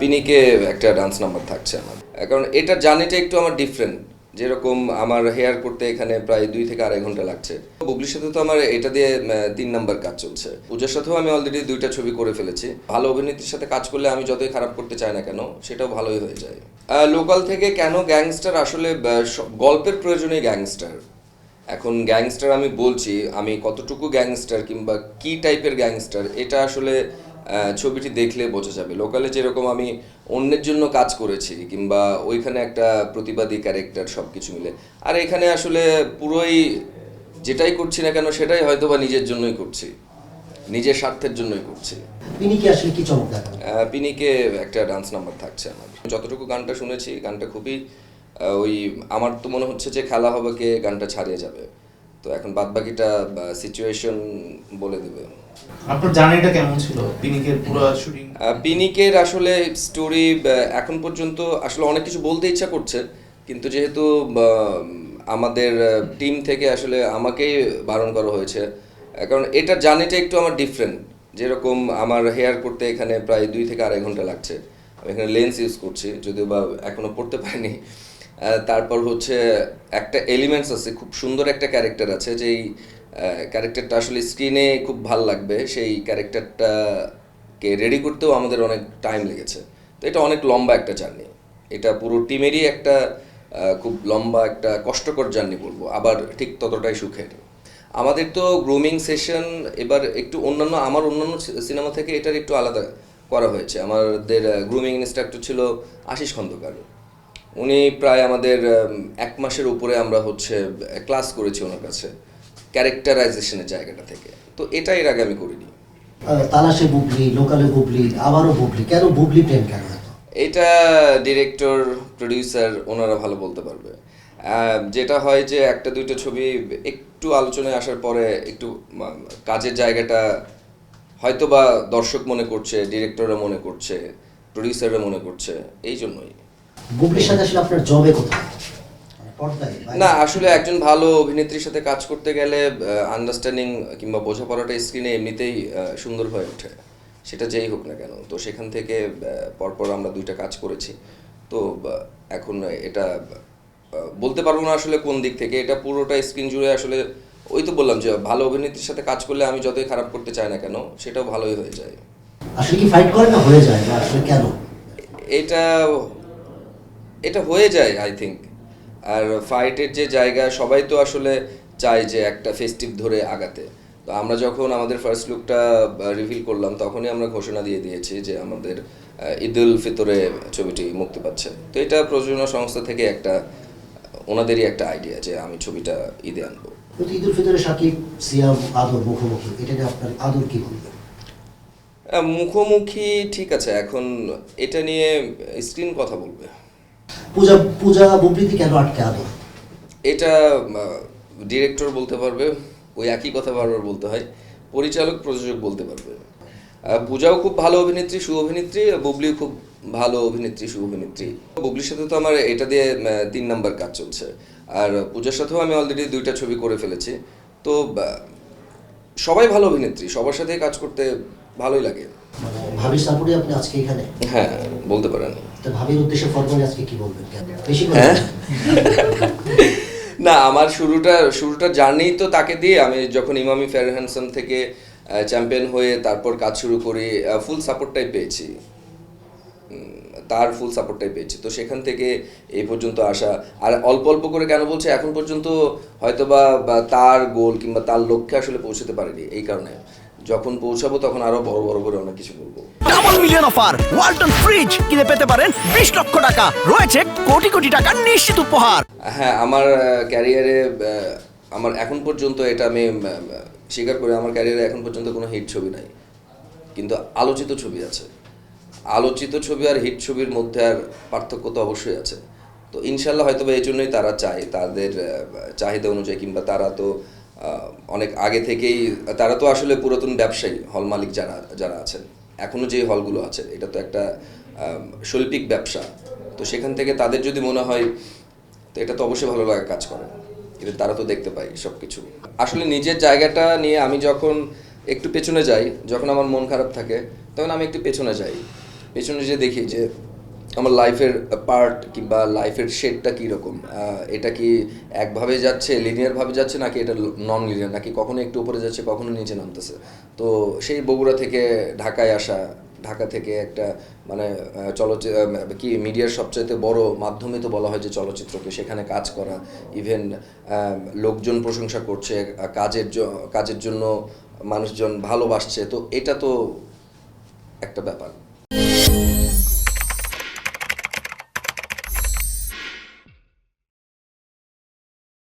পিনিকে একটা dance number থাকছে আমার। কারণ এটার জার্নিটা একটু আমার ডিফারেন্ট যেরকম আমার হেয়ার করতে এখানে প্রায় দুই থেকে আড়াই ঘণ্টা লাগছে। বুবলির সাথে তো আমার এটা দিয়ে তিন নাম্বার কাজ চলছে। পূজার সাথেও আমি অলরেডি দুইটা ছবি করে ফেলেছি। ভালো অভিনেত্রীর সাথে কাজ করলে আমি যতই খারাপ করতে চাই না কেন, সেটাও ভালোই হয়ে যায়। লোকাল থেকে কেন গ্যাংস্টার আসলে গল্পের প্রয়োজনে গ্যাংস্টার এখন গ্যাংস্টার আমি বলছি, আমি কতটুকু গ্যাংস্টার কিংবা কি টাইপের গ্যাংস্টার এটা আসলে ছবিটি দেখলে বোঝা যাবে। লোকালে যেরকম আমি অন্যের জন্য কাজ করেছি কিংবা ওইখানে একটা প্রতিবাদী ক্যারেক্টার সব কিছু মিলে। আর এখানে আসলে পুরোই যেটাই করছি না কেন সেটাই হয়তো বা নিজের জন্যই করছি। নিজের স্বার্থের জন্যই করছি। আসলে কি চমক পিনিকে একটা ডান্স নাম্বার থাকছে আমার। যতটুকু গানটা শুনেছি গানটা খুবই ওই আমার তো মনে হচ্ছে যে খেলা হবে কে গানটা ছাড়িয়ে যাবে। তো এখন বাদ বাকিটা সিচুয়েশন বলে দেবে। আপনার জার্নিটা কেমন ছিল? পিনিকের পুরো শুটিং পিনিকের আসলে স্টোরি এখন পর্যন্ত আসলে অনেক কিছু বলতে ইচ্ছা করছে কিন্তু যেহেতু আমাদের টিম থেকে আসলে আমাকেই বারণ করা হয়েছে কারণ এটার জার্নিটা একটু আমার ডিফারেন্ট যেরকম আমার হেয়ার করতে এখানে প্রায় দুই থেকে আড়াই ঘণ্টা লাগছে। আমি এখানে লেন্স ইউজ করছি যদিও বা এখনও পড়তে পারিনি। তারপর হচ্ছে একটা এলিমেন্টস আছে, খুব সুন্দর একটা ক্যারেক্টার আছে যেই ক্যারেক্টারটা আসলে স্ক্রিনে খুব ভালো লাগবে, সেই ক্যারেক্টারটাকে রেডি করতেও আমাদের অনেক টাইম লেগেছে। তো এটা অনেক লম্বা একটা জার্নি এটা পুরো টিমেরই একটা খুব লম্বা একটা কষ্টকর জার্নি বলব, আবার ঠিক ততটাই সুখের। আমাদের তো গ্রুমিং সেশন এবার একটু অন্যান্য, আমার অন্যান্য সিনেমা থেকে এটার একটু আলাদা করা হয়েছে। আমাদের গ্রুমিং ইনস্ট্রাক্টর ছিল আশিস খন্দকার। উনি প্রায় আমাদের এক মাসের উপরে আমরা হচ্ছে ক্লাস করেছি ওনার কাছে ক্যারেক্টারাইজেশনের জায়গাটা থেকে। তো এটা এর আগে আমি করিনি। তালাশে বুবলি লোকালে বুবলি আবারও বুবলি কেন বুবলি প্রেম কেন এটা ডিরেক্টর প্রডিউসার ওনারা ভালো বলতে পারবে। যেটা হয় যে একটা দুইটা ছবি একটু আলোচনায় আসার পরে একটু কাজের জায়গাটা হয়তো বা দর্শক মনে করছে ডিরেক্টররা মনে করছে প্রডিউসাররা মনে করছে এই জন্যই। বুবলির সাথে আসলে আপনার জবে কোথায়? মানে? না আসলে একজন ভালো অভিনেত্রীর সাথে কাজ করতে গেলে আন্ডারস্ট্যান্ডিং কিংবা বোঝাপড়াটা স্ক্রিনে এমনিতেই সুন্দর হয়ে ওঠে। সেটা যেই হোক না কেন। তো সেখান থেকে পরপর আমরা দুইটা কাজ করেছি। তো এখন এটা বলতে পারব না আসলে কোন দিক থেকে। এটা পুরোটা স্ক্রিন জুড়ে আসলে ওই তো বললাম যে ভালো অভিনেত্রীর সাথে কাজ করলে আমি যতই খারাপ করতে চাই না কেন সেটাও ভালোই হয়ে যায়। আসলে কি ফাইট করে না হয়ে যায় আসলে কেন? এটা এটা হয়ে যায় আই থিঙ্ক আর ফাইটের যে জায়গা সবাই তো আসলে চায় যে একটা ফেস্টিভ ধরে আগাতে। তো আমরা যখন আমাদের ফার্স্ট লুকটা রিভিল করলাম তখনই আমরা ঘোষণা দিয়ে দিয়েছি যে আমাদের ঈদ উল ফিতরে ছবিটি মুক্তি পাচ্ছে। তো এটা প্রযোজনা সংস্থা থেকে একটা ওনাদেরই একটা আইডিয়া যে আমি ছবিটা ঈদে আনব। ঈদুল ফিতরে সাকিব সিয়াম আদর মুখোমুখি এটা আপনার আদর কি বলবেন? মুখোমুখি ঠিক আছে এখন এটা নিয়ে স্ক্রিন কথা বলবে। পূজা পূজা বুবলিতে কেন আটকে আদর এটা ডিরেক্টর বলতে পারবে ওই একই কথা বারবার বলতে হয় পরিচালক প্রযোজক বলতে পারবে। পূজাও খুব ভালো অভিনেত্রী সু অভিনেত্রী বুবলি খুব ভালো অভিনেত্রী সু অভিনেত্রী। বুবলির সাথে তো আমার এটা দিয়ে তিন নাম্বার কাজ চলছে। আর পূজার সাথেও আমি অলরেডি দুইটা ছবি করে ফেলেছি। তো সবাই ভালো অভিনেত্রী সবার সাথে কাজ করতে ভালোই লাগে। মানে ভাবির সাপোর্টে আপনি আজকে এখানে? হ্যাঁ বলতে পারেন। তো ভাবির উদ্দেশ্যে ফরমালি আজকে কি বলবেন? বেশি হ্যাঁ? না আমার শুরুটা শুরুটা জার্নি তো তাকে দিয়ে আমি যখন ইমামি ফেয়ার হ্যান্ডসাম থেকে চ্যাম্পিয়ন হয়ে তারপর কাজ শুরু করি ফুল সাপোর্টটাই পেয়েছি। তার ফুল সাপোর্টটাই পেয়েছি। তো সেখান থেকে এই পর্যন্ত আসা। আর অল্প অল্প করে কেন বলছে এখন পর্যন্ত হয়তোবা বা তার গোল কিংবা তার লক্ষ্যে আসলে পৌঁছতে পারেনি এই কারণে। যখন পৌঁছাবো তখন আরও বড় বড় করে অনেক কিছু বলব। Double million offer Walton fridge কিনে পেতে পারেন বিশ লক্ষ টাকা। রয়েছে কোটি কোটি টাকার নিশ্চিত উপহার। হ্যাঁ আমার ক্যারিয়ারে আমার এখন পর্যন্ত এটা আমি স্বীকার করি আমার ক্যারিয়ারে এখন পর্যন্ত কোনো হিট ছবি নাই। কিন্তু আলোচিত ছবি আছে। আলোচিত ছবি আর হিট ছবির মধ্যে আর পার্থক্য তো অবশ্যই আছে। তো ইনশাল্লাহ হয়তো বা এই জন্যই তারা চায় তাদের চাহিদা অনুযায়ী কিংবা তারা তো অনেক আগে থেকেই, তারা তো আসলে পুরাতন ব্যবসায়ী, হল মালিক যারা যারা আছেন। এখনও যে হলগুলো আছে, এটা তো একটা শৈল্পিক ব্যবসা। তো সেখান থেকে তাদের যদি মনে হয়, তো এটা তো অবশ্যই ভালো লাগা কাজ করে। এটা তারা তো দেখতে পায় সব কিছু আসলে নিজের জায়গাটা নিয়ে আমি যখন একটু পেছনে যাই, যখন আমার মন খারাপ থাকে, তখন আমি একটু পেছনে যাই। পেছনে যে দেখি যে আমার লাইফের পার্ট কিংবা লাইফের শেডটা কীরকম? এটা কি একভাবে যাচ্ছে লিনিয়ারভাবে যাচ্ছে, নাকি এটা নন লিনিয়ার নাকি কখনো একটু উপরে যাচ্ছে, কখনো নিচে নামতেছে? তো সেই বগুড়া থেকে ঢাকায় আসা, ঢাকা থেকে একটা মানে চলচ্চিত্র কি, মিডিয়ার সবচাইতে বড় মাধ্যমে তো বলা হয় যে চলচ্চিত্রকে, সেখানে কাজ করা ইভেন লোকজন প্রশংসা করছে কাজের কাজের জন্য মানুষজন ভালোবাসছে, তো এটা তো একটা ব্যাপার।